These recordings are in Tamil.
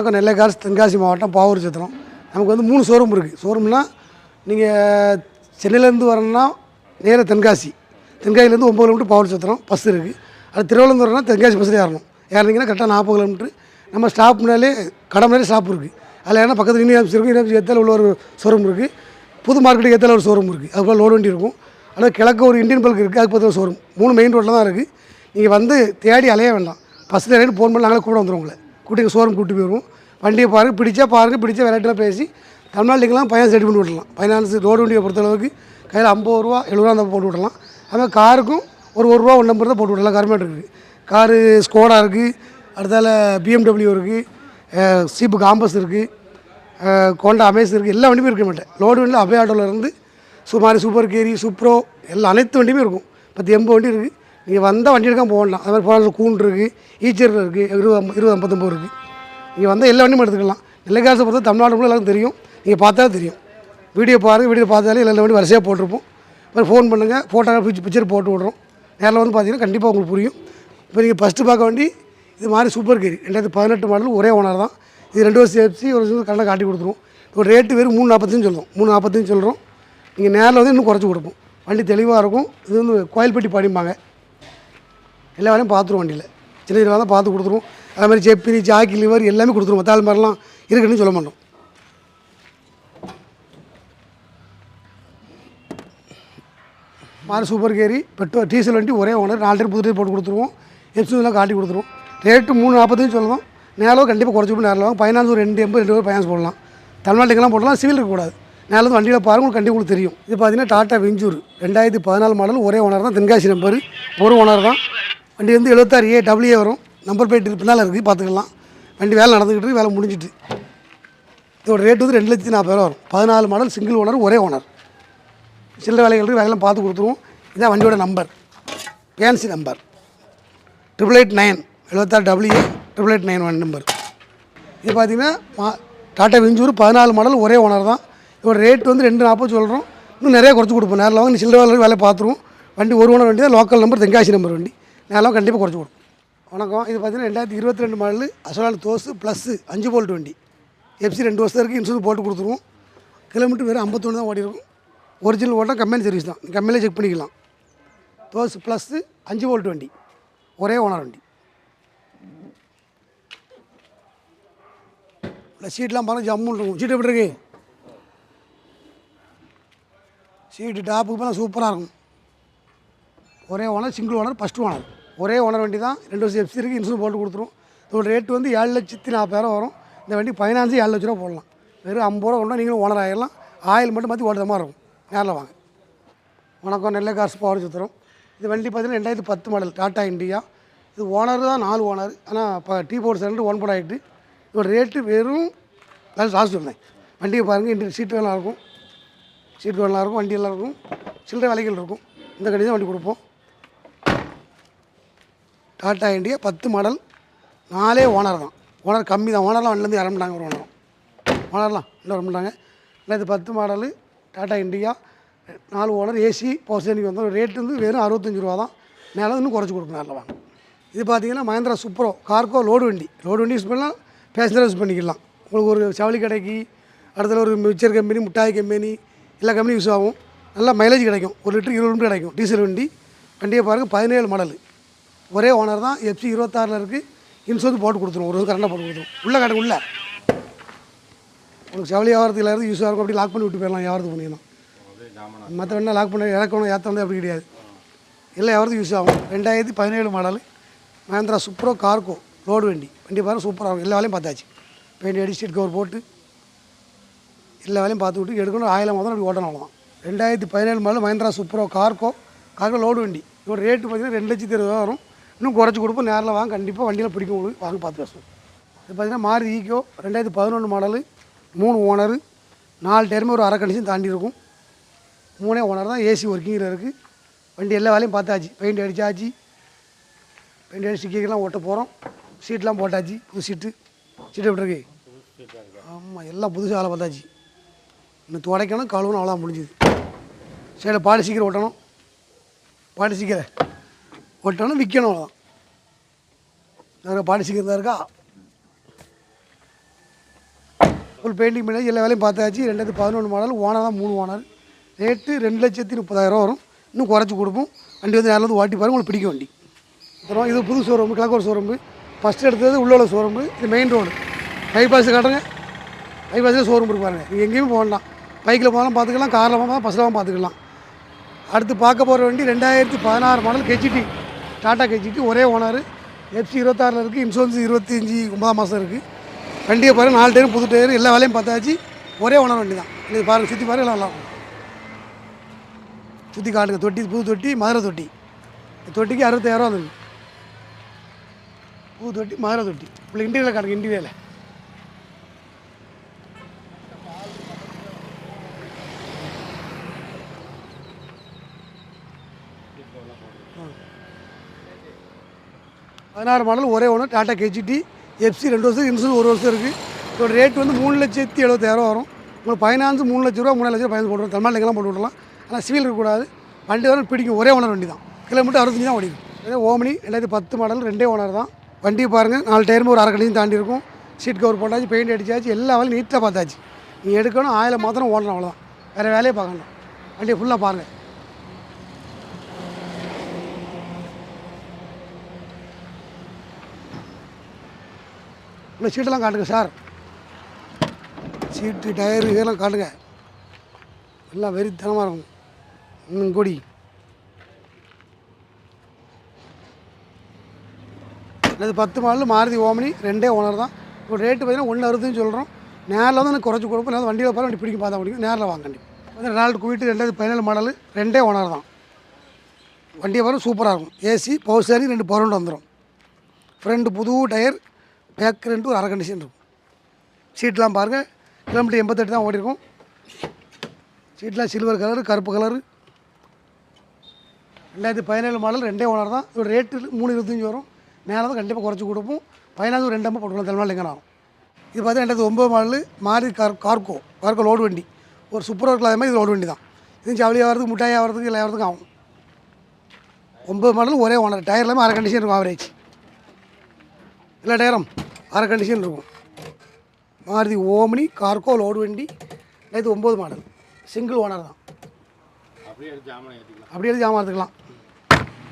வணக்கம் நெல்லை தென்காசி மாவட்டம் பாவூர் சத்திரம். நமக்கு வந்து மூணு ஷோரூம் இருக்குது ஷோரூம்னால் நீங்கள் சென்னையிலேருந்து வரணும்னா நேராக தென்காசி. தென்காசிலேருந்து ஒம்பது கிலோமீட்டர் பாவூர் சத்திரம் பஸ் இருக்குது அது திருவள்ளந்து வரணும்னா தென்காசி பஸ்ஸில் ஏறணும் ஏறினீங்கன்னா கரெக்டாக நாற்பது கிலோமீட்டர் நம்ம ஸ்டாப் முன்னாலே கடை முன்னாலே ஸ்டாப் இருக்குது அதில் ஏன்னா பக்கத்தில் யூனிவர்ஸ் இருக்கும் யூனிவர்ஸ் ஏற்றால உள்ள ஒரு ஷோரூம் இருக்குது புது மார்க்கெட்டுக்கு ஏற்றால ஒரு ஷோரூம் இருக்குது அதுபோல் லோடு வண்டி இருக்கும். ஆனால் கிழக்கு ஒரு இந்தியன் பல்க் இருக்குது அதுக்கு பக்கத்தில் ஷோரூம் மூணு மெயின் ரோட்டில் தான் இருக்குது நீங்கள் வந்து தேடி அலைய வேண்டாம். பஸ்ஸில் ஏறி ஃபோன் பண்ணி நாங்களே கூட வந்துடுவோம் உங்களை. கூட்டி ஷோரூம் கூட்டி போயிடுவோம். வண்டியை பாருங்கள் பிடிச்சா பாருங்கள் பிடிச்சா வெரைட்டிலாம் பேசி தமிழ்நாட்டுக்கெலாம் பையன் செட் பண்ணி விடலாம். ஃபைனான்ஸ் ரோடு வண்டியை பொறுத்தளவுக்கு கையில் ஐம்பது ரூபா எழுபது ரூபா போட்டு விடலாம். அதுமாதிரி காருக்கும் ஒரு ஒரு ரூபா ஒன்று நம்பர் தான் போட்டு விடலாம். கவர்மெண்ட் இருக்குது காரு ஸ்கோடா இருக்குது அடுத்தால பிஎம்டபிள்யூ இருக்குது சீப்பு காம்பஸ் இருக்குது கோண்டா அமேஸ் இருக்குது எல்லா வண்டியுமே இருக்க மாட்டேன். லோடு வண்டியில் அபே ஆட்டோவில் இருந்து சுமாரி சூப்பர் கேரி சூப்ரோ எல்லா அனைத்து வண்டியுமே இருக்கும். பத்து எண்பது வண்டி இருக்குது நீங்கள் வந்தால் வண்டி எடுக்காமல் போகலாம். அது மாதிரி போனால் கூண்டு இருக்குது ஈச்சர் இருக்குது இருபது ஐம்பது இருபது ஐம்பத்தொம்பது இருக்குது நீங்கள் வந்தால் எல்லா வண்டியும் எடுத்துக்கலாம். நெல்லைக்காசை பொறுத்த தமிழ்நாடு ஃபுல்லாக எல்லாருக்கும் தெரியும். நீங்கள் பார்த்தா தெரியும். வீடியோ பாருங்கள் வீடியோ பார்த்தாலே எல்லா வண்டி வரிசையாக போட்டிருப்போம். அப்புறம் ஃபோன் பண்ணுங்கள் ஃபோட்டோ பிக்சர் பிக்சர் போட்டு விட்றோம். நேரில் வந்து பார்த்தீங்கன்னா கண்டிப்பாக உங்களுக்கு புரியும். இப்போ நீங்கள் ஃபஸ்ட்டு பார்க்க வேண்டி இது மாதிரி சூப்பர் கேரி ரெண்டாயிரத்தி பதினெட்டு மாடல் ஒரே ஓனர் தான். இது ரெண்டு வருஷம் எஃப்சி ஒரு வருஷம் கரெக்டாக காட்டி கொடுத்துருவோம் இப்போ ரேட்டு வெறும் மூணு நாற்பத்தஞ்சு சொல்லுவோம் மூணு நாற்பத்தஞ்சு சொல்கிறோம் நீங்கள் நேரில் வந்து இன்னும் குறைச்சி கொடுப்போம். வண்டி தெளிவாக இருக்கும். இது வந்து கோயில்பட்டி பாடிம்பாங்க. எல்லா வேலையும் பார்த்துருவோம் வண்டியில். சின்ன சின்ன வேலை தான் பார்த்து கொடுத்துருவோம். அதே மாதிரி செப்பிரி ஜாக்கி லிவர் எல்லாமே கொடுத்துருவோம். மத்தாள் மாதிரிலாம் இருக்குன்னு சொல்ல மாட்டோம். மாறு சூப்பர் கேரி பெட்ரோல் டீசல் வண்டி ஒரே ஓனர் நாலு டேர் புது போட்டு கொடுத்துருவோம். எப்சிலாம் காட்டி கொடுத்துருவோம். ரேட்டு மூணு நாற்பத்தஞ்சு சொல்லணும் நேரம் கண்டிப்பாக குறைச்சி விட்டு நேரம் ஃபைனான்ஸ் ஒரு ரெண்டு எண்பது ரெண்டு பேர் ஃபைனான்ஸ் போடலாம். தமிழ்நாட்டுக்கெல்லாம் போடலாம் சிவில் இருக்கக்கூடாது நேரில் வந்து வண்டியில் பாருங்க உங்களுக்கு கண்டிப்பாக உங்களுக்கு தெரியும். இது பார்த்தீங்கன்னா டாட்டா வெஞ்சூர் ரெண்டாயிரத்தி பதினாலு மாடல் ஒரே ஓனர் தான். தென்காசி நம்பர் ஒரு ஓனர் தான். வண்டி வந்து எழுபத்தாறு ஏ டபிள்யூ வரும். நம்பர் பிளேட் பின்னால் இருக்குது பார்த்துக்கலாம். வண்டி வேலை நடந்துக்கிட்டு வேலை முடிஞ்சிட்டு. இதோட ரேட் வந்து ரெண்டு லட்சத்தி நாற்பது ரூபா வரும். பதினாலு மாடல் சிங்கிள் ஓனர் ஒரே ஓனர் சில்லற வேலைகளுக்கு வேலையெல்லாம் பார்த்து கொடுத்துருவோம். இதான் வண்டியோட number fancy number triple eight nine எழுபத்தாறு W triple eight nine one number இது பார்த்தீங்கன்னா மா டாட்டா வெஞ்சூர் பதினாலு மாடல் ஒரே ஓனர் தான். இதோட ரேட் வந்து ரெண்டு நாற்பது சொல்கிறோம் இன்னும் நிறையா குறைச்சி கொடுப்போம். நேரில் வாங்க சில்லற வேலை வேலை பார்த்துருவோம். வண்டி ஒரு ஓனர் வண்டி தான் லோக்கல் நம்பர் தென்காசி நம்பர் வண்டி. நேரில் கண்டிப்பாக குறைச்சி கொடுக்கும் வணக்கம். இது பார்த்தீங்கன்னா ரெண்டாயிரத்தி இருபத்தி ரெண்டு மாடல் அசோலால் தோசு ப்ளஸ்ஸு அஞ்சு போல்ட் வண்டி. எஃப்சி ரெண்டு வருஷத்துக்கு இன்சூரன்ஸ் போட்டு கொடுத்துருவோம். கிலோமீட்டர் வெறும் ஐம்பத்தொன்று தான் ஓடி இருக்கும். ஒரிஜினல் ஓட்டால் கம்பெனி சர்வீஸ் தான். கம்பெனியில் செக் பண்ணிக்கலாம். தோசு ப்ளஸ்ஸு அஞ்சு போல்ட் வண்டி. ஒரே ஓனர் வண்டி. இல்லை சீட்லாம் பாருங்கள் ஜம்முன்னு இருக்கும். சீட் எப்படி இருக்கு? சீட்டு டாப்புக்கு போனால் சூப்பராக இருக்கும். ஒரே owner single owner first owner ஒரே ஓனர் வண்டி தான். ரெண்டு வருஷம் எஃப்சி இருக்குது இன்சூரன்ஸ் போட்டு கொடுத்துரும். இதோட ரேட்டு வந்து ஏழு லட்சத்தி நாற்பதாயிரம் வரும். இந்த வண்டி ஃபைனான்ஸு ஏழு லட்ச ரூபா போடலாம். வெறும் ஐம்பது ரூபா கொண்டா நீங்களும் ஓனர் ஆகிடலாம் ஆயில் மட்டும் மாற்றி ஓட்டுற மாதிரி இருக்கும். நேரில் வாங்க. வணக்கம் நெல்லை காசு பவர் சுற்றுறோம் இது வண்டி பார்த்தீங்கன்னா ரெண்டாயிரத்தி பத்து மாடல் டாட்டா இண்டியா இது ஓனர் தான் நாலு ஓனர் ஆனால் இப்போ T board centre one board ஆகிட்டு இதோட ரேட்டு வெறும் நான் லாஸ்ட் சொன்னேன். வண்டியை பாருங்கள் இன்றைய சீட்டு நல்லா இருக்கும். சீட்டு நல்லா இருக்கும் வண்டி எல்லாம் இருக்கும். சில்லறை விலைகள் இருக்கும். இந்த கடி தான் வண்டி கொடுப்போம். டாட்டா இண்டியா பத்து மாடல் நாலே ஓனர் தான். ஓனர் கம்மி தான். ஓனர்லாம் வண்டிலேருந்து இறம்பிட்டாங்க ஒரு ஓனர் ஓனர்லாம் இன்னும் வரமாட்டாங்க இல்லை இது பத்து மாடலு டாட்டா இண்டியா நாலு ஓனர் ஏசி பவர் வந்து ரேட் வந்து வெறும் அறுபத்தஞ்சு ரூபா தான். மேலே இன்னும் குறைச்சி கொடுக்கணும் நேரில் வாங்க. இது பார்த்தீங்கன்னா மஹேந்திரா சூப்பரோ கார்கோ லோடு வண்டி. லோடு வண்டி யூஸ் பண்ணலாம் பேசஞ்சர் யூஸ் பண்ணிக்கலாம் உங்களுக்கு ஒரு சவுளி கடைக்கு அடுத்தது ஒரு மிக்சர் கம்பெனி மிட்டாய் கம்பெனி எல்லா கம்பெனியும் யூஸ் ஆகும். நல்லா மைலேஜ் கிடைக்கும். ஒரு லிட்டர் இருபது லிட்டர் கிடைக்கும். டீசல் வண்டி. வண்டியை பாருங்கள் பதினேழு மாடல். ஒரே ஓனர் தான் எஃப்சி இருபத்தாறில் இருக்குது இன்சூரன்ஸ் போட்டு கொடுத்துருவோம் ஒரு கரண்டாக போட்டு கொடுத்துருவோம் உள்ளே கடை உள்ள. உங்களுக்கு செவலி வியாபாரத்தில் இருந்து யூஸ் ஆகும். அப்படி லாக் பண்ணி விட்டு போயிடலாம். வியாபாரத்துக்கு பண்ணிடலாம் மற்ற வேணால் லாக் பண்ணி இறக்கணும். ஏற்ற வந்து அப்படி கிடையாது. எல்லாம் வியாபாரத்துக்கு யூஸ் ஆகும். ரெண்டாயிரத்தி பதினேழு model Mahindra Supro cargo road வண்டி. வண்டி பாருங்கள் சூப்பராக இருக்கும். எல்லா வேலையும் பார்த்தாச்சு. பெயிண்ட் அடி ஸ்டீட் கவர் போட்டு எல்லா வேலையும் பார்த்து விட்டு எடுக்கணும். ஆயிரம் முதல்ல அப்படி ஓட்டணும் அவ்வளோதான் ரெண்டாயிரத்தி பதினேழு model Mahindra Supro cargo cargo load வண்டி. இதோட ரேட்டு பார்த்தீங்கன்னா ரெண்டு லட்சத்தி இருபது ரூபா வரும். இன்னும் குறைச்சி கொடுப்போம். நேரில் வாங்க. கண்டிப்பாக வண்டியில் பிடிக்கும். உங்களுக்கு வாங்க பார்த்து பேசுவோம். இது பார்த்தீங்கன்னா மாறு ஈக்கோ. ரெண்டாயிரத்தி பதினொன்று மாடலு மூணு ஓனரு நாலு டேருமே ஒரு அரை கண்டிஷன் தாண்டி இருக்கும். மூணே ஓனர் தான். ஏசி ஒர்க்கிங்கில் இருக்குது வண்டி எல்லா வேலையும் பார்த்தாச்சு. பெயிண்ட் அடித்தாச்சு பெயிண்ட் அடிச்சு கீக்கெல்லாம் ஓட்ட போகிறோம் சீட்லாம் போட்டாச்சு. புது சீட்டு சீட்டு எப்படி இருக்கு? ஆமாம் எல்லாம் புதுசாக வேலை பார்த்தாச்சு. இன்னும் துடைக்கணும் கழுவணும் அவ்வளோ முடிஞ்சுது. சரி பாடி சீக்கிரம் ஓட்டணும். பாடி சீக்கிரம் ஓட்டணும் விற்கணும் அவ்வளோதான் வேறு பாடி சீக்கிரம் தான் இருக்கா? ஃபுல் பெயிண்டிங் பண்ணி எல்லா வேலையும் பார்த்தாச்சு. ரெண்டாயிரத்தி பதினொன்று மாடல் ஓனர் தான் மூணு ஓனர். ரேட்டு ரெண்டு லட்சத்தி முப்பதாயிரரூவா வரும். இன்னும் குறைச்சி கொடுப்போம். வண்டி வந்து நேரில் வந்து ஓட்டி பாருங்க உங்களுக்கு பிடிக்கும் வண்டி. அப்புறம் இது புது ஷோரூம் கிழக்கோர் ஷோரூம்பு ஃபஸ்ட்டு எடுத்தது உள்ளே உள்ள ஷோரூம் இது மெயின் ரோடு பைபாஸ் காட்டுங்க. பைபாஸில் ஷோரூம் இருக்கு பாருங்கள் நீங்கள் எங்கேயுமே போகலாம் பைக்கில் போனாலும் பார்த்துக்கலாம் காரில் போனால் பஸ்ஸில் பார்த்துக்கலாம். அடுத்து பார்க்க போகிற வண்டி ரெண்டாயிரத்தி பதினாறு மாடல் ஹெச்டி டாடா கட்சிக்கு ஒரே ஓனர் எஃப்சி இருபத்தாறில் இருக்குது இன்சூரன்ஸ் இருபத்தஞ்சி ஒன்பதாம் மாதம் இருக்குது வண்டியை பாருங்க நாலு டயரும் புது டயர் எல்லா வேலையும் பார்த்தாச்சு. ஒரே ஓனர் வண்டி தான். நீங்கள் பாருங்கள் சுற்றி பாருங்க நல்லா இருக்கும் சுற்றி காட்டுங்க தொட்டி புது தொட்டி மதுரை தொட்டி. இந்த தொட்டிக்கு அறுபத்தாயிரம் வந்துருக்கு. புது தொட்டி மதுரை தொட்டி. உங்களுக்கு இன்டீரியரில் காட்டுங்க இன்டீரியரில் பதினாறு மாடல் ஒரே ஒன்று டாட்டா கேஜிடி எஃப்சி ரெண்டு வருஷம் இன்சூரன்ஸ் ஒரு வருஷம் இருக்குது இதோட ரேட் வந்து மூணு லட்சத்தி எழுபத்தாயிரம் வரும். உங்களுக்கு பதினாஞ்சு மூணு லட்ச ரூபா மூணு லட்சம் ஃபைனான்ஸ் போட்டு தமிழ்நாடு எங்கெல்லாம் போட்டு விடலாம் ஆனால் சிவில் இருக்கக்கூடாது. வண்டி வரும் பிடிக்கும். ஒரே ஓனர் வண்டி தான். கிலோமீட்டர் அறுபத்தஞ்சு தான் ஓடிக்கும் இதே ஓமினி ரெண்டாயிரத்தி பத்து மாடல் ரெண்டே ஓனர் தான். வண்டியை பாருங்கள் நாலு டயருமே ஒரு அரை கடையும் தாண்டி இருக்கும். சீட் கவர் போட்டாச்சு பெயிண்ட் அடிச்சாச்சு எல்லா வேலையும் நீட்டாக பார்த்தாச்சு. நீ எடுக்கணும் ஆயில மாத்திரம் ஓடணும் அவ்வளோதான் வேறு வேலையே பார்க்கணும் வண்டியை ஃபுல்லாக பாருங்கள் இல்லை சீட்டெல்லாம் காட்டுங்க சார். சீட்டு டயரு இதெல்லாம் காட்டுங்க. எல்லாம் வெறித்தனமாக இருக்கும். இன்னும் கொடி. இது பத்து மாடல் மாருதி ஓமனி ரெண்டே ஓனர் தான். இப்போ ரேட்டு பார்த்தீங்கன்னா ஒன்று அறுபதுன்னு சொல்கிறோம் நேரில் வந்து எனக்கு குறைச்சி கொடுப்போம் இல்லை வண்டியில் பாரு வண்டி பிடிக்கும் பார்த்தா முடியும் நேரில் வாங்க கண்டிப்பாக வந்து ரெனால்டு குவிட்டு ரெண்டாவது பதினேழு மாடல் ரெண்டே ஓனர் தான். வண்டியை பாருங்கள் சூப்பராக இருக்கும். ஏசி பவர் ஸ்டேரிங் ரெண்டு பவர் வந்துடும் ஃப்ரெண்டு புது டயர் பேக் ரெண்டு ஒரு அரை கண்டிஷன் இருக்கும். சீட்லாம் பாருங்கள் கிலோமீட்டர் எண்பத்தெட்டு தான் ஓடிருக்கும். சீட்லாம் சில்வர் கலரு கருப்பு கலரு ரெண்டாயிரத்தி பதினேழு மாடல் ரெண்டே ஓனர் தான். இதோட ரேட்டு மூணு இருபத்தஞ்சி வரும். மேலே தான் கண்டிப்பாக குறைச்சி கொடுப்போம். பதினாறு ஒரு அம்மா போட்டுக்கலாம். தலைமையில் எங்கே ஆகும் இது பார்த்தா ரெண்டாயிரத்தி ஒம்பது மாடல் மாறி கார் கார்கோ கார்கோ லோடு வண்டி. ஒரு சூப்பராக இருக்கலாம் அதே மாதிரி இது லோடு வண்டி தான். இது ஜவுளி ஆகிறதுக்கு மிட்டாய் ஆகிறதுக்கு இல்லை ஆகிறதுக்கு ஆகும். ஒம்பது மாடல் ஒரே ஓனர் டயர் எல்லாமே அரை கண்டிஷன் இருக்கும் ஆவரேஜ் எல்லா டயரும் அரை கண்டிஷன் இருக்கும். மாருதி ஓமினி கார்கோ லோடு வண்டி இது ஒம்பது மாடல் சிங்கிள் ஓனர் தான். அப்படியே ஜாமான் எடுத்துக்கலாம்.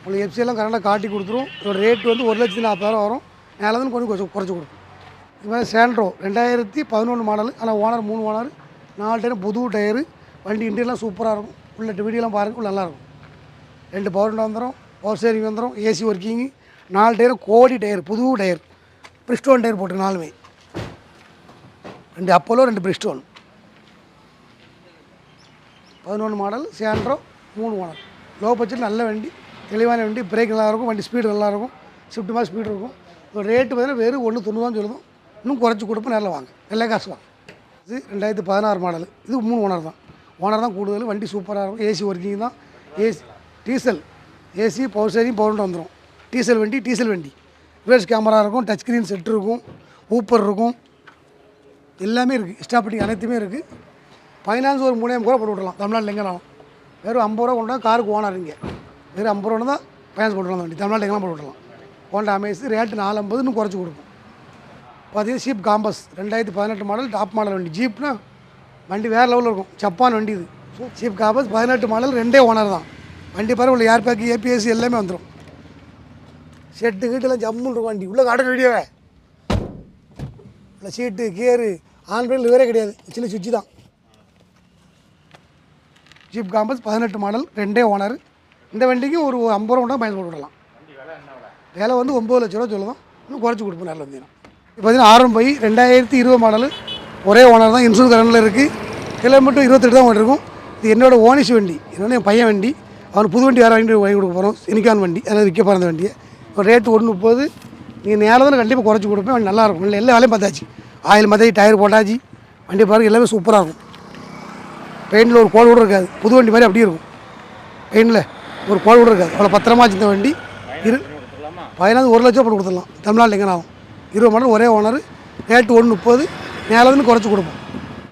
உங்களுக்கு எஃப்சி எல்லாம் கரெக்டாக காட்டி கொடுத்துரும். இதோட ரேட் வந்து ஒரு லட்சத்தி நாற்பதாயிரம் வரும். மேலே வந்து கொஞ்சம் கொஞ்சம் குறைச்சி கொடுக்கும். இது மாதிரி சேண்ட்ரோ ரெண்டாயிரத்தி பதினொன்று மாடல் ஆனால் ஓனர் மூணு ஓனர் நாலு டயர் புது டயரு வண்டி இன்டீரியர்லாம் சூப்பராக இருக்கும். உள்ள வீடியோலாம் பாருங்க உள்ள நல்லாயிருக்கும் ரெண்டு பவர் வந்துடும் பவர் ஸ்டேரிங் வந்துடும் ஏசி ஒர்க்கிங்கு நாலு டயர் கோடி டயர் புது டயர் பிரிஸ்டோன் டயர் போட்டு நாலுமே. ரெண்டு அப்போலோ ரெண்டு பிரிஸ்டோன். பதினொன்று மாடல் சேண்ட்ரோ மூணு ஓனர் லோ பட்ஜெட் நல்ல வண்டி தெளிவான வண்டி பிரேக் நல்லாயிருக்கும் வண்டி ஸ்பீடு நல்லாயிருக்கும் ஸ்விஃப்ட் மாதிரி ஸ்பீடு இருக்கும். ரேட்டு பார்த்தீங்கன்னா வெறும் ஒன்று தொண்ணூறுவான்னு சொல்லுவோம் இன்னும் குறைச்சி கொடுப்போம் நல்லா வாங்க. எல்லா காசு வாங்க. இது ரெண்டாயிரத்தி பதினாறு மாடல். இது மூணு ஓனர் தான். ஓனர் தான் கூடுதல் வண்டி சூப்பராக இருக்கும். ஏசி ஒர்க்கிங் தான். AC diesel AC power steering power வந்துடும் டீசல் வண்டி டீசல் வண்டி. ரிவர்ஸ் கேமரா இருக்கும் டச் ஸ்க்ரீன் செட் இருக்கும் ஊப்பர் இருக்கும். எல்லாமே இருக்குது ஸ்டாப்பிங் அனைத்துமே இருக்குது ஃபைனான்ஸ் ஒரு மூணாயிரம் கூட போட்டு விடலாம் தமிழ்நாட்டில் எங்கேனாலும். வெறும் ஐம்பது ரூபா கொண்டு காருக்கு ஓனர் இங்கே. வெறும் ஐம்பது ரூபா தான் ஃபைனான்ஸ் போட்டு விடலாம் வண்டி தமிழ்நாட்டில் எங்கெல்லாம் போட்டு விடலாம் ஹோண்டா அமேஸ் ரேட்டு நாலு ஐம்பது இன்னும் குறைச்சி கொடுக்கும். பார்த்தீங்கன்னா ஷீப் காம்பஸ் ரெண்டாயிரத்தி பதினெட்டு மாடல் டாப் மாடல் வண்டி. ஜீப்னா வண்டி வேறு லெவலில் இருக்கும். ஜப்பான் வண்டி இது. ஷீப் காம்பஸ் பதினெட்டு மாடல் ரெண்டே ஓனர் தான். வண்டி பாரு ஏர் பேக்கு ஏபிஎஸ்சி எல்லாமே வந்துடும் ஷெட்டு கீட்டெல்லாம் ஜம்முன்னு இருக்கும் வண்டி உள்ளே காட்டுற வீடியோவே இல்லை சீட்டு கியரு ஆன் பிரேக் வேறே கிடையாது. சின்ன சுவிட்சு தான். ஜீப் காம்பஸ் பதினெட்டு மாடல் ரெண்டே ஓனர். இந்த வண்டிக்கும் ஒரு ஐம்பது ரூபா கொண்டா பயன் விடலாம். விலை வந்து ஒம்பது லட்ச ரூபா சொல்லுவோம். இன்னும் குறைச்சி கொடுப்போம் நல்ல வந்தீங்கன்னா இப்போ பார்த்தீங்கன்னா ஆரம் போய் ரெண்டாயிரத்தி இருபது மாடல். ஒரே ஓனர் தான் இன்சூரன்ஸ் கரண்டில் இருக்குது கிலோமீட்டர் இருபத்தெட்டு தான் இருக்கும். இது என்னோட ஓனிஷ் வண்டி. என்னோட என் பையன் வண்டி. அவனுக்கு புது வண்டி வேறு வாங்கி வாங்கி கொடுக்க போகிறோம். இனிக்கான் வண்டி. அதாவது விற்க போகிற அந்த வண்டியை. இப்போ ரேட்டு ஒன்று முப்பது நீங்கள் நேரம் கண்டிப்பாக குறைச்சி கொடுப்பேன் வண்டி நல்லாயிருக்கும் இல்லை எல்லா வேலையும் பார்த்தாச்சு. ஆயில் மத்தி டயர் போட்டாச்சு. வண்டி பாருங்கள் எல்லாமே சூப்பராக இருக்கும். பெயிண்டில் ஒரு கோல் கூட இருக்காது. புது வண்டி மாதிரி அப்படியே இருக்கும். பெயிண்டில் ஒரு கோல் கூட இருக்காது. அவ்வளோ பத்திரமா வச்சு இந்த வண்டி. இரு கொடுத்துடலாமா பதினாறு ஒரு லட்சம் போட்டு கொடுத்துடலாம். தமிழ்நாட்டில் எங்கே ஆகும் இருபது மாடல் ஒரே ஓனர் ரேட்டு ஒன்று முப்பது நேரம் குறைச்சி கொடுப்போம்.